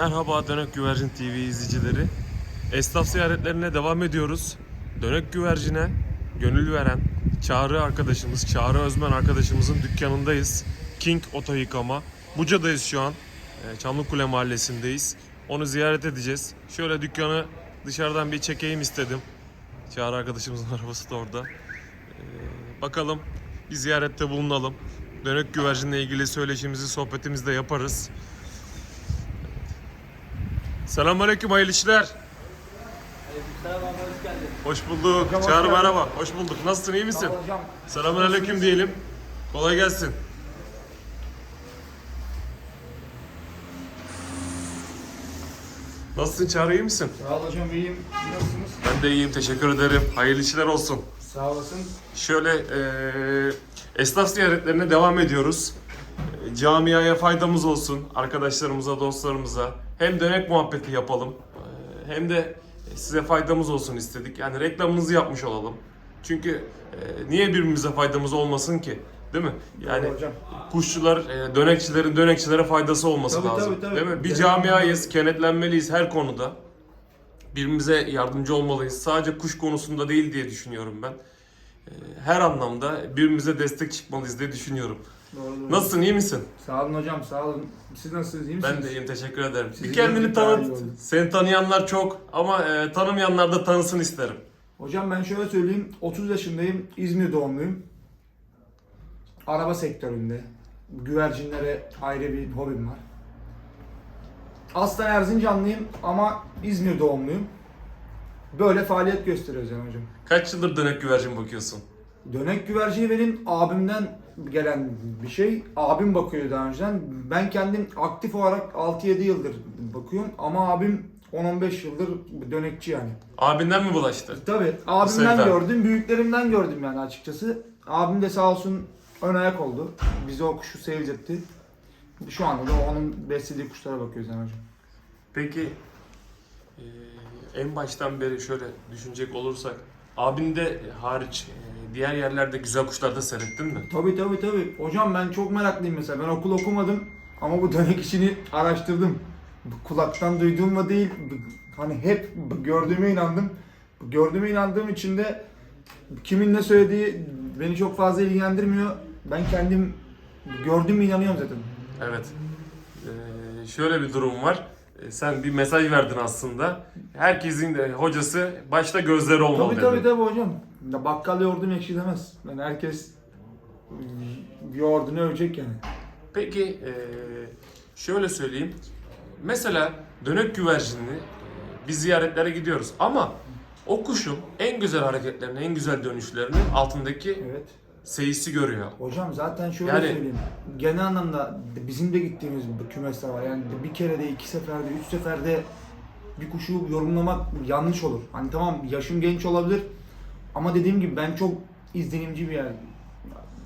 Merhaba Dönek Güvercin TV izleyicileri. Esnaf ziyaretlerine devam ediyoruz. Dönek Güvercin'e gönül veren Çağrı arkadaşımız, Çağrı Özmen arkadaşımızın dükkanındayız. King Oto Yıkama. Buca'dayız şu an. Ee, Çamlıkule Mahallesi'ndeyiz. Onu ziyaret edeceğiz. Şöyle dükkanı dışarıdan bir çekeyim istedim. Çağrı arkadaşımızın arabası da orada. Ee, bakalım bir ziyarette bulunalım. Dönek güvercinle ilgili söyleşimizi, sohbetimizi de yaparız. Selamünaleyküm, hayırlı işler. Abi hoş geldin. Hoş bulduk. Hocam, Çağrı merhaba. Hoş bulduk. Nasılsın, iyi misin? Ol hocam. Selamünaleyküm diyelim. Kolay gelsin. Nasılsın Çağrı, iyi misin? Sağ ol hocam iyiyim. Nasılsınız? Ben de iyiyim, teşekkür ederim. Hayırlı işler olsun. Sağ olasın. Şöyle eee esnaf ziyaretlerine devam ediyoruz. Camiaya faydamız olsun, arkadaşlarımıza, dostlarımıza. Hem dönek muhabbeti yapalım, e, hem de size faydamız olsun istedik. Yani reklamınızı yapmış olalım. Çünkü e, niye birbirimize faydamız olmasın ki? Değil mi? Yani Doğru hocam. kuşçular, e, dönekçilerin dönekçilere faydası olması Tabii, lazım. tabii, tabii. Değil mi? Bir camiayız, kenetlenmeliyiz her konuda. Birbirimize yardımcı olmalıyız. Sadece kuş konusunda değil diye düşünüyorum ben. Her anlamda birbirimize destek çıkmalıyız diye düşünüyorum. Doğru. Nasılsın, iyi misin? Sağ olun hocam sağ olun. Siz nasılsınız iyi misiniz? Ben de iyiyim, teşekkür ederim. Sizi bir kendini tanıt. Seni tanıyanlar çok ama e, tanımayanlar da tanısın isterim. Hocam ben şöyle söyleyeyim. 30 yaşındayım. İzmir doğumluyum. Araba sektöründe. Güvercinlere ayrı bir hobim var. Aslen Erzincanlıyım ama İzmir doğumluyum. Böyle faaliyet gösteriyoruz yani hocam. Kaç yıldır dönek güvercin bakıyorsun? Dönek güvercini benim abimden gelen bir şey. Abim bakıyor daha önceden. Ben kendim aktif olarak 6-7 yıldır bakıyorum ama abim 10-15 yıldır dönekçi yani. Abinden mi bulaştı? Tabii abimden gördüm, büyüklerimden gördüm yani açıkçası. Abim de sağ olsun ön ayak oldu. Bize o kuşu sevdirtti. Şu anda da onun beslediği kuşlara bakıyoruz yani hocam. Peki e, en baştan beri şöyle düşünecek olursak abinde hariç e, diğer yerlerde güzel kuşlarda seyrettin mi? Tabii tabii tabii. Hocam ben çok meraklıyım mesela. Ben okul okumadım ama bu dönek işini araştırdım. Kulaktan duyduğumla değil, hani hep gördüğüme inandım. Gördüğüme inandığım için de kimin ne söylediği beni çok fazla ilgilendirmiyor. Ben kendim gördüğüme inanıyorum zaten. Evet. E, şöyle bir durum var. E, sen bir mesaj verdin aslında. Herkesin de hocası başta gözleri olmalı Tabii dedin. tabii tabii hocam. Ya bakkal yoğurdum ekşi demez. Yani herkes yoğurdunu övecek yani. Peki e, şöyle söyleyeyim. Mesela dönek güvercinli e, biz ziyaretlere gidiyoruz ama o kuşun en güzel hareketlerini, en güzel dönüşlerini altındaki Evet. Seyisi görüyor. Hocam zaten şöyle Yani- söyleyeyim. Genel anlamda bizim de gittiğimiz bir kümesler var. Yani bir kere de, iki seferde, üç seferde bir kuşu yorumlamak yanlış olur. Hani tamam yaşım genç olabilir ama dediğim gibi ben çok izlenimci bir yer.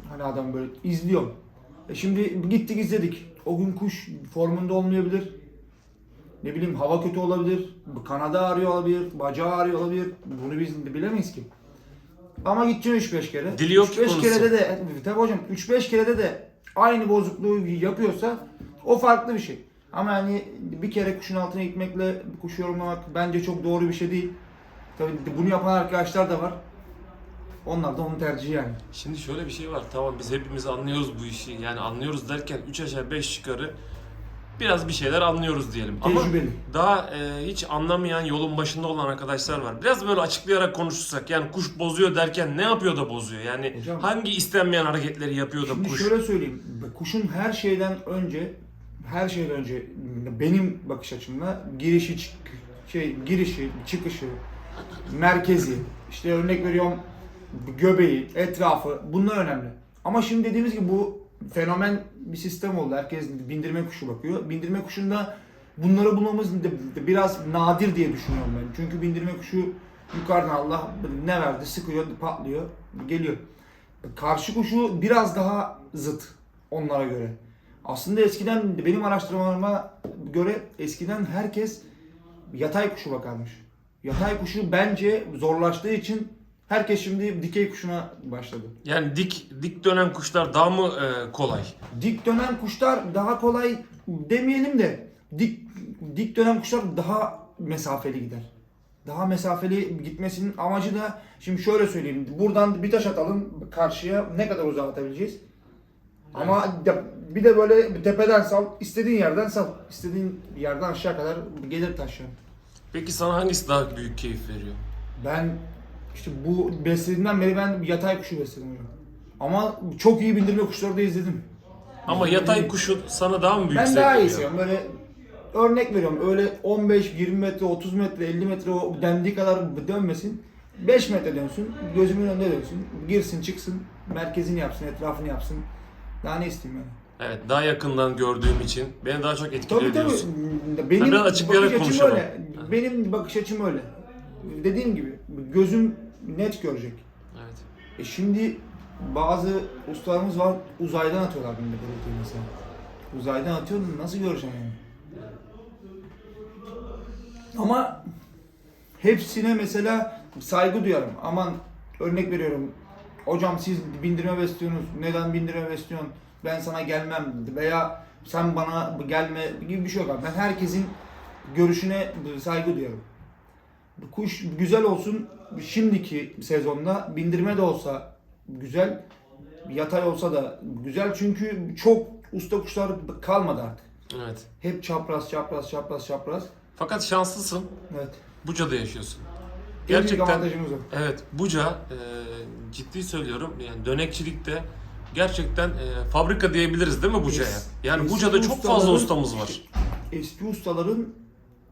Hani adam böyle izliyorum. E şimdi gittik izledik. O gün kuş formunda olmayabilir. Ne bileyim hava kötü olabilir. Kanadı ağrıyor olabilir. Bacağı ağrıyor olabilir. Bunu biz bilemeyiz ki. Ama gideceksin 3-5 kere. Dili yok ki 3-5 konuşsun. kerede de tabii hocam 3-5 kerede de aynı bozukluğu yapıyorsa o farklı bir şey. Ama hani bir kere kuşun altına gitmekle kuşu yorumlamak bence çok doğru bir şey değil. Tabii bunu yapan arkadaşlar da var. Onlar da onun tercihi yani. Şimdi şöyle bir şey var. Tamam biz hepimiz anlıyoruz bu işi. Yani anlıyoruz derken 3 aşağı 5 yukarı biraz bir şeyler anlıyoruz diyelim. Ama Tecrübeli. daha e, hiç anlamayan yolun başında olan arkadaşlar var. Biraz böyle açıklayarak konuşursak yani kuş bozuyor derken ne yapıyor da bozuyor? Yani Hocam- hangi istenmeyen hareketleri yapıyor da Şimdi kuş? şöyle söyleyeyim. Kuşun her şeyden önce her şeyden önce benim bakış açımla girişi şey girişi, çıkışı, merkezi, işte örnek veriyorum göbeği, etrafı bunlar önemli. Ama şimdi dediğimiz gibi bu fenomen bir sistem oldu. Herkes bindirme kuşu bakıyor. Bindirme kuşunda bunları bulmamız biraz nadir diye düşünüyorum ben. Çünkü bindirme kuşu yukarıdan Allah ne verdi sıkıyor, patlıyor, geliyor. Karşı kuşu biraz daha zıt onlara göre. Aslında eskiden benim araştırmalarıma göre eskiden herkes yatay kuşu bakarmış. Yatay kuşu bence zorlaştığı için herkes şimdi dikey kuşuna başladı. Yani dik dik dönen kuşlar daha mı e, kolay? Dik dönen kuşlar daha kolay demeyelim de dik dik dönen kuşlar daha mesafeli gider. Daha mesafeli gitmesinin amacı da şimdi şöyle söyleyeyim. Buradan bir taş atalım karşıya ne kadar uzağa atabileceğiz? Ama de- bir de böyle tepeden sal, istediğin yerden sal. istediğin yerden aşağı kadar gelir taş yani. Peki sana hangisi daha büyük keyif veriyor? Ben işte bu beslediğimden beri ben yatay kuşu besledim hocam. Ama çok iyi bindirme kuşları da izledim. Ama yatay kuşu sana daha mı büyük Ben zevk daha iyi veriyor? seviyorum. Böyle örnek veriyorum. Öyle 15, 20 metre, 30 metre, 50 metre o dendiği kadar dönmesin. 5 metre dönsün. Gözümün önünde dönsün. Girsin, çıksın. Merkezini yapsın, etrafını yapsın. Daha ne isteyeyim yani? Evet, daha yakından gördüğüm için beni daha çok etkiliyor Tabii tabii. diyorsun. Benim biraz açıklayarak bakış açım öyle. Benim bakış açım öyle. Dediğim gibi gözüm net görecek. Evet. E şimdi bazı ustalarımız var uzaydan atıyorlar binde belediye mesela. Uzaydan atıyor nasıl göreceksin yani? Ama hepsine mesela saygı duyarım. Aman örnek veriyorum. Hocam siz bindirme besliyorsunuz. Neden bindirme besliyorsun? Ben sana gelmem veya sen bana gelme gibi bir şey yok. Ben herkesin görüşüne saygı duyarım. Kuş güzel olsun şimdiki sezonda bindirme de olsa güzel yatay olsa da güzel çünkü çok usta kuşlar kalmadı artık. Evet. Hep çapraz çapraz çapraz çapraz. Fakat şanslısın. Evet. Buca'da yaşıyorsun. Gerçekten avantajımız evet Buca e, ciddi söylüyorum yani dönekçilikte gerçekten e, fabrika diyebiliriz değil mi Buca'ya? Yani eski Buca'da çok fazla ustamız var. Eski ustaların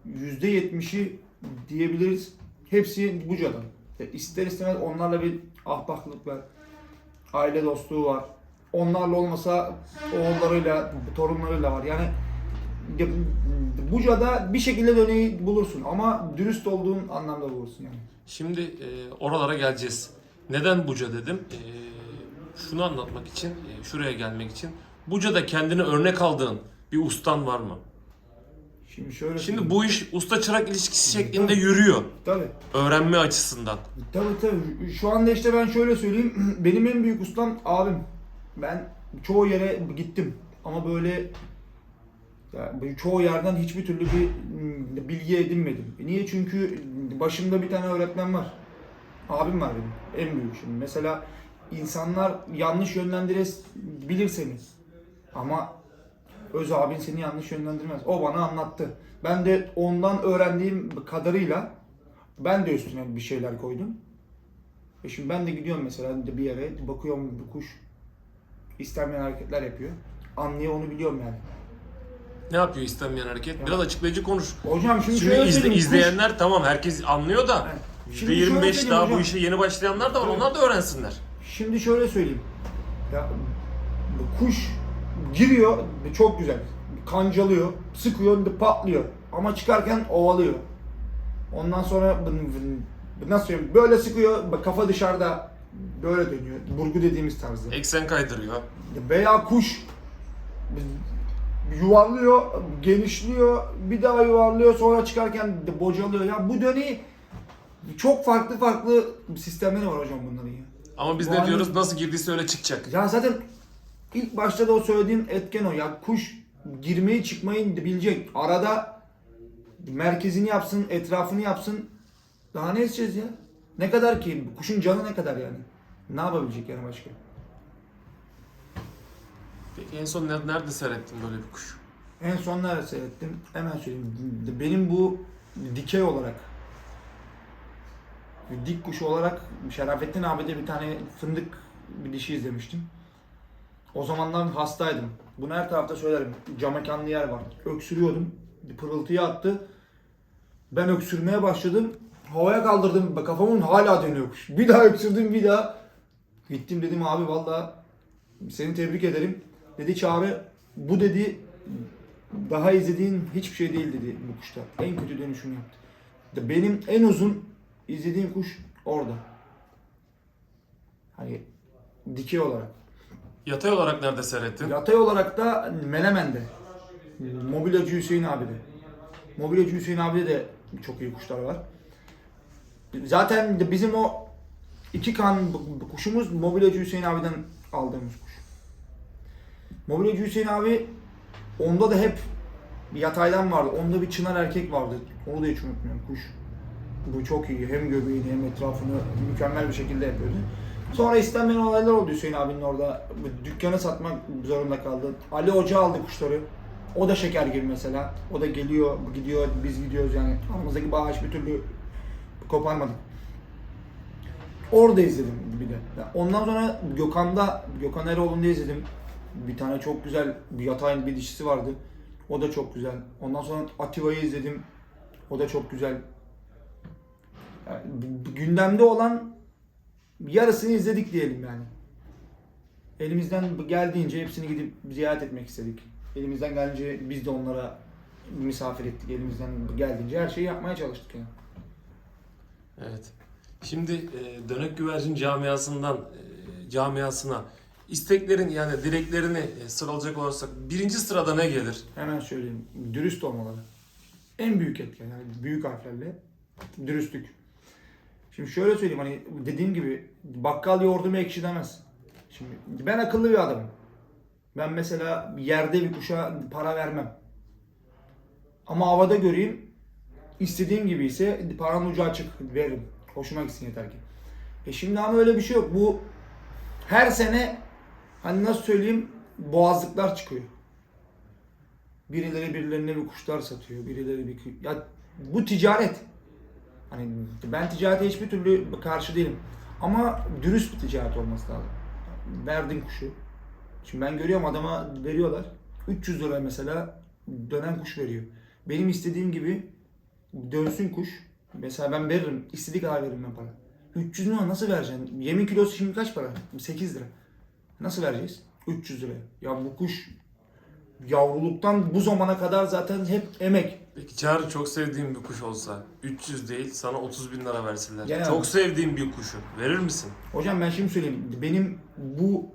%70'i diyebiliriz. Hepsi Buca'dan. E, İster istemez onlarla bir ahbaplık var. Aile dostluğu var. Onlarla olmasa oğullarıyla, torunlarıyla var. Yani ya, Buca'da bir şekilde döneyi bulursun ama dürüst olduğun anlamda bulursun yani. Şimdi e, oralara geleceğiz. Neden Buca dedim? E, şunu anlatmak için, e, şuraya gelmek için. Buca'da kendine örnek aldığın bir ustan var mı? Şimdi şöyle Şimdi bu iş usta çırak ilişkisi şeklinde yürüyor. tabii Öğrenme açısından. Tabii tabii. Şu anda işte ben şöyle söyleyeyim. Benim en büyük ustam abim. Ben çoğu yere gittim. Ama böyle ya böyle çoğu yerden hiçbir türlü bir mm, bilgi edinmedim. Niye? Çünkü başımda bir tane öğretmen var. Abim var benim. En büyük şimdi. Mesela insanlar yanlış yönlendirebilir seni. Ama öz abin seni yanlış yönlendirmez. O bana anlattı. Ben de ondan öğrendiğim kadarıyla ben de üstüne bir şeyler koydum. E şimdi ben de gidiyorum mesela bir yere bakıyorum bu kuş istenmeyen hareketler yapıyor. Anlıyor onu biliyorum yani. Ne yapıyor istenmeyen hareket? Biraz açıklayıcı konuş. Hocam şimdi, Şimdi şöyle izle, söyleyeyim, kuş- izleyenler tamam herkes anlıyor da Evet. Şimdi şöyle %25 söyleyeyim daha hocam. bu işe yeni başlayanlar da var. Evet. Onlar da öğrensinler. Şimdi şöyle söyleyeyim. Ya bu kuş giriyor çok güzel. Kancalıyor, sıkıyor, patlıyor. Ama çıkarken ovalıyor. Ondan sonra nasıl söyleyeyim? Böyle sıkıyor, kafa dışarıda böyle dönüyor. Burgu dediğimiz tarzda. Eksen kaydırıyor. Veya kuş yuvarlıyor, genişliyor, bir daha yuvarlıyor, sonra çıkarken bocalıyor. Ya bu döneyi çok farklı farklı sistemleri var hocam bunların ya. Ama biz Bu ne diyoruz? Nasıl girdiyse öyle çıkacak. Ya zaten ilk başta da o söylediğim etken o. Ya kuş girmeyi çıkmayı bilecek. Arada merkezini yapsın, etrafını yapsın. Daha ne isteyeceğiz ya? Ne kadar ki? Kuşun canı ne kadar yani? Ne yapabilecek yani başka? Peki en son ne- nerede seyrettin böyle bir kuş? En son nerede seyrettim? Hemen söyleyeyim. Benim bu dikey olarak dik kuş olarak Şerafettin abi'de bir tane fındık bir dişi izlemiştim. O zamanlar hastaydım. Bunu her tarafta söylerim. Camekanlı yer var. Öksürüyordum. Bir pırıltıyı attı. Ben öksürmeye başladım. Havaya kaldırdım. Kafamın hala dönüyor kuş. Bir daha öksürdüm bir daha. Gittim dedim abi valla seni tebrik ederim. Dedi Çağrı bu dedi daha izlediğin hiçbir şey değil dedi bu kuşta. En kötü dönüşünü yaptı. Benim en uzun izlediğim kuş orada. Hani dikey olarak. Yatay olarak nerede seyrettin? Yatay olarak da Menemen'de. Mobilyacı Hüseyin abi'de. Mobilyacı Hüseyin abi'de de çok iyi kuşlar var. Zaten de bizim o iki kan kuşumuz Mobilyacı Hüseyin abiden aldığımız kuş. Mobilyacı Hüseyin abi onda da hep bir yataydan vardı. Onda bir çınar erkek vardı. Onu da hiç unutmuyorum. Kuş. Bu çok iyi. Hem göbeğini hem etrafını mükemmel bir şekilde yapıyordu. Sonra istenmeyen olaylar oldu Hüseyin abinin orada. Dükkanı satmak zorunda kaldı. Ali Hoca aldı kuşları. O da şeker gibi mesela. O da geliyor, gidiyor, biz gidiyoruz yani. Aramızdaki bağı hiçbir türlü koparmadık. Orada izledim bir de. Ondan sonra Gökhan'da, Gökhan Eroğlu'nda izledim. Bir tane çok güzel bir yatay bir dişisi vardı. O da çok güzel. Ondan sonra Atiba'yı izledim. O da çok güzel. Yani gündemde olan yarısını izledik diyelim yani. Elimizden geldiğince hepsini gidip ziyaret etmek istedik. Elimizden gelince biz de onlara misafir ettik. Elimizden geldiğince her şeyi yapmaya çalıştık yani. Evet. Şimdi e, dönek güvercin camiasından e, camiasına isteklerin yani dileklerini e, sıralayacak olursak birinci sırada ne gelir? Hemen söyleyeyim. Dürüst olmaları. En büyük etken yani büyük harflerle dürüstlük. Şimdi şöyle söyleyeyim hani dediğim gibi bakkal yoğurdumu ekşi demez. Şimdi ben akıllı bir adamım. Ben mesela yerde bir kuşa para vermem. Ama havada göreyim istediğim gibi ise paranın ucu açık veririm. Hoşuma gitsin yeter ki. E şimdi ama öyle bir şey yok. Bu her sene hani nasıl söyleyeyim boğazlıklar çıkıyor. Birileri birilerine bir kuşlar satıyor. Birileri bir... Ya bu ticaret. Hani ben ticarete hiçbir türlü karşı değilim. Ama dürüst bir ticaret olması lazım. Verdin kuşu. Şimdi ben görüyorum adama veriyorlar. 300 lira mesela dönen kuş veriyor. Benim istediğim gibi dönsün kuş. Mesela ben veririm. istediği kadar veririm ben para. 300 lira nasıl vereceksin? Yemin kilosu şimdi kaç para? 8 lira. Nasıl vereceğiz? 300 lira. Ya bu kuş yavruluktan bu zamana kadar zaten hep emek. Peki Çağrı çok sevdiğin bir kuş olsa 300 değil sana 30 bin lira verseler. Çok abi. sevdiğin bir kuşu verir misin? Hocam ben şimdi söyleyeyim. Benim bu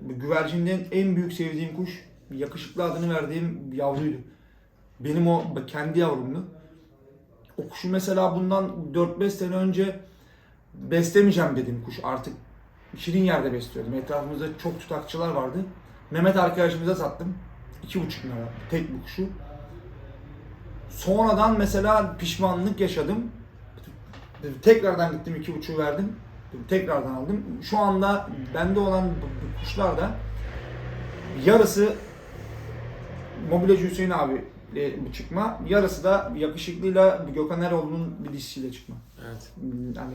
güvercinden en büyük sevdiğim kuş yakışıklı adını verdiğim yavruydu. Benim o kendi yavrumdu. O kuşu mesela bundan 4-5 sene önce beslemeyeceğim dedim kuş. Artık şirin yerde besliyordum. Etrafımızda çok tutakçılar vardı. Mehmet arkadaşımıza sattım. 2,5 lira tek bu kuşu. Sonradan mesela pişmanlık yaşadım. Tekrardan gittim iki buçuğu verdim. Tekrardan aldım. Şu anda bende olan kuşlar da yarısı mobilyacı Hüseyin abi bu çıkma. Yarısı da yakışıklıyla Gökhan Eroğlu'nun bir dişisiyle çıkma. Evet. Yani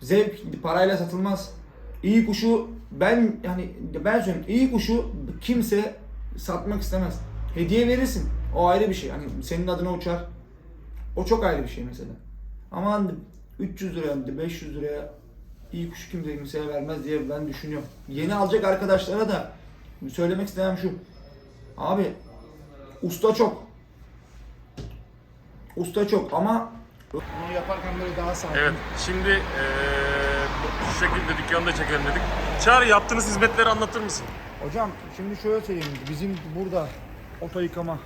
zevk parayla satılmaz. İyi kuşu ben yani ben söyleyeyim iyi kuşu kimse satmak istemez. Hediye verirsin. O ayrı bir şey. Hani senin adına uçar. O çok ayrı bir şey mesela. Ama 300 liraya, 500 liraya iyi kuş kimse kimseye vermez diye ben düşünüyorum. Yeni alacak arkadaşlara da söylemek istemem şu. Abi usta çok. Usta çok ama bunu yaparken böyle daha sağlıklı. Evet şimdi bu- şu şekilde dükkanı da çekelim dedik. Çağrı yaptığınız hizmetleri anlatır mısın? Hocam şimdi şöyle söyleyeyim. Bizim burada oto yıkama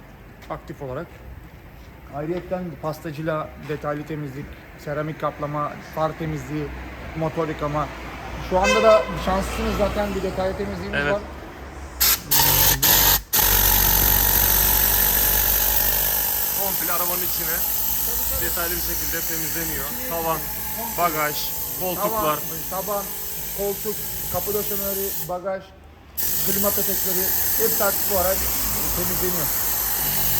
aktif olarak. Ayrıyeten pastacıyla detaylı temizlik, seramik kaplama, far temizliği, motor yıkama. Şu anda da şanslısınız zaten bir detaylı temizliğimiz Evet. var. Komple arabanın içine detaylı bir şekilde temizleniyor. Tavan, bagaj, koltuklar. Tavan, taban, koltuk, kapı döşemeleri, bagaj, klima petekleri hepsi aktif olarak temizleniyor.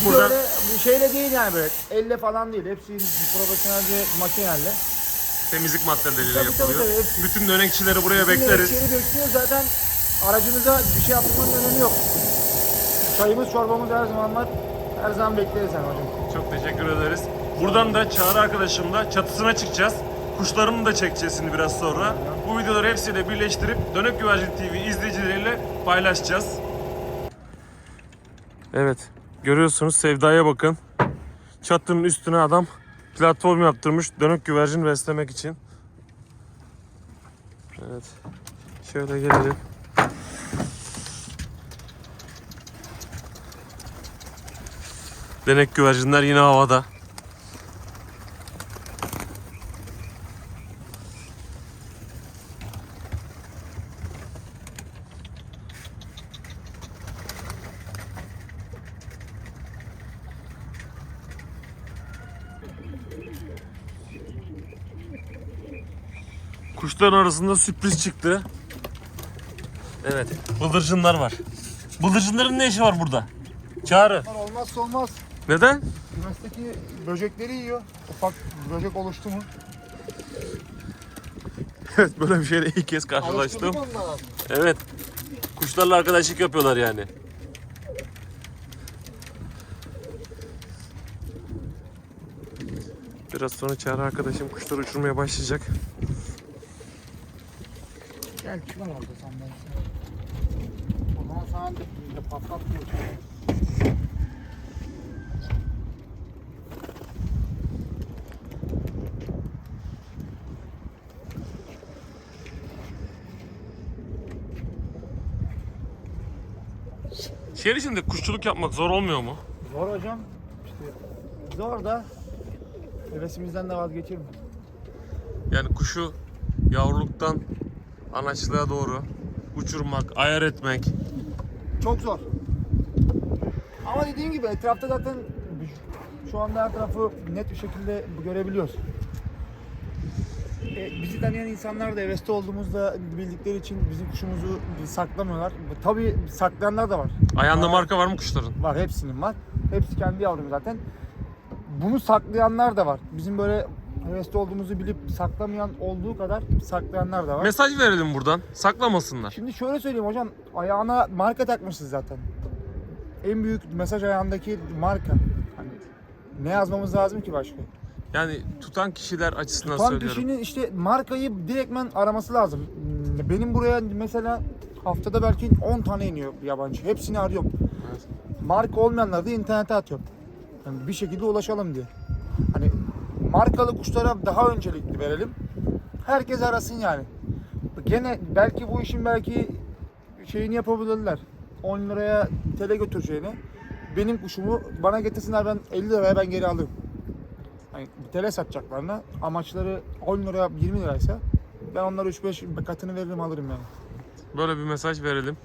Bu Burada- böyle bir şeyle değil yani böyle elle falan değil. Hepsi profesyonelce makinelerle. Temizlik maddeleriyle Tabii, tabii, yapılıyor. tabii, hepsi. Bütün dönekçileri buraya Bütün bekleriz. yöneticileri bekliyor zaten aracımıza bir şey yapmanın önemi yok. Çayımız çorbamız her zaman var. Her zaman bekleriz yani hocam. Çok teşekkür ederiz. Buradan da Çağrı arkadaşımla çatısına çıkacağız. Kuşlarını da çekeceğiz şimdi biraz sonra. Bu videoları hepsiyle birleştirip Dönük Güvercin TV izleyicileriyle paylaşacağız. Evet. Görüyorsunuz Sevda'ya bakın. Çatının üstüne adam platform yaptırmış dönük güvercin beslemek için. Evet. Şöyle gelelim. Denek güvercinler yine havada. Kuşların arasında sürpriz çıktı. Evet, bıldırcınlar var. Bıldırcınların ne işi var burada? Çağrı. Olmazsa olmaz. Neden? Kümesteki böcekleri yiyor. Ufak böcek oluştu mu? Evet, böyle bir şeyle ilk kez karşılaştım. Evet. Kuşlarla arkadaşlık yapıyorlar yani. Biraz sonra Çağrı arkadaşım kuşları uçurmaya başlayacak. Gel kim oldu senden? O zaman sana de, de patlatmıyor. Şehir içinde kuşçuluk yapmak zor olmuyor mu? Zor hocam. İşte zor da hevesimizden de vazgeçirme. Yani kuşu yavruluktan anaçlığa doğru uçurmak, ayar etmek. Çok zor. Ama dediğim gibi etrafta zaten şu anda her tarafı net bir şekilde görebiliyoruz. E, bizi tanıyan insanlar da hevesli olduğumuzda bildikleri için bizim kuşumuzu saklamıyorlar. Tabii saklayanlar da var. Ayağında Var. marka var mı kuşların? Var hepsinin var. Hepsi kendi yavrum zaten. Bunu saklayanlar da var. Bizim böyle hevesli olduğumuzu bilip saklamayan olduğu kadar saklayanlar da var. Mesaj verelim buradan. Saklamasınlar. Şimdi şöyle söyleyeyim hocam. Ayağına marka takmışız zaten. En büyük mesaj ayağındaki marka. Hani ne yazmamız lazım ki başka? Yani tutan kişiler açısından Tutan söylüyorum. kişinin işte markayı direktmen araması lazım. Benim buraya mesela haftada belki 10 tane iniyor yabancı. Hepsini arıyorum. Evet. Marka olmayanları da internete atıyorum. Yani bir şekilde ulaşalım diye. Markalı kuşlara daha öncelikli verelim. Herkes arasın yani. Gene belki bu işin belki şeyini yapabilirler. 10 liraya tele götüreceğini. Benim kuşumu bana getirsinler ben 50 liraya ben geri alırım. Hani tele satacaklarına amaçları 10 liraya 20 liraysa ben onlara 3-5 katını veririm alırım yani. Böyle bir mesaj verelim.